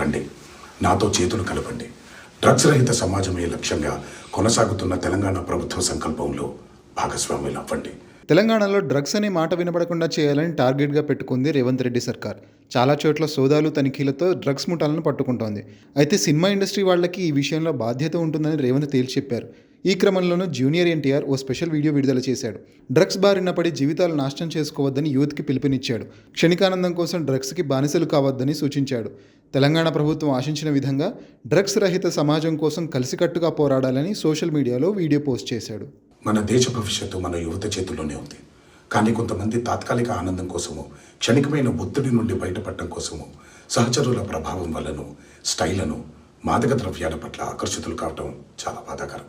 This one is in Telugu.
రండి. నాతో చేతులు కలపండి. డ్రగ్స్ రహిత సమాజమే లక్ష్యంగా కొనసాగుతున్న తెలంగాణ ప్రభుత్వ సంకల్పంలో భాగస్వామ్యులు అవ్వండి. తెలంగాణలో డ్రగ్స్ అనే మాట వినపడకుండా చేయాలని టార్గెట్గా పెట్టుకుంది రేవంత్ రెడ్డి సర్కార్. చాలా చోట్ల సోదాలు తనిఖీలతో డ్రగ్స్ ముఠాలను పట్టుకుంటోంది. అయితే సినిమా ఇండస్ట్రీ వాళ్ళకి ఈ విషయంలో బాధ్యత ఉంటుందని రేవంత్ తేల్చి చెప్పారు. ఈ క్రమంలోనూ జూనియర్ ఎన్టీఆర్ ఓ స్పెషల్ వీడియో విడుదల చేశాడు. డ్రగ్స్ బారిన పడి జీవితాలు నాశనం చేసుకోవద్దని యూత్కి పిలుపునిచ్చాడు. క్షణికానందం కోసం డ్రగ్స్కి బానిసలు కావద్దని సూచించాడు. తెలంగాణ ప్రభుత్వం ఆశించిన విధంగా డ్రగ్స్ రహిత సమాజం కోసం కలిసికట్టుగా పోరాడాలని సోషల్ మీడియాలో వీడియో పోస్ట్ చేశాడు. మన దేశ భవిష్యత్తు మన యువత చేతుల్లోనే ఉంది. కానీ కొంతమంది తాత్కాలిక ఆనందం కోసము క్షణికమైన ఒత్తిడి నుండి బయటపడటం కోసము సహచరుల ప్రభావం వల్లను స్టైలను మాదక ద్రవ్యాల పట్ల ఆకర్షితులు కావటం చాలా బాధాకరం.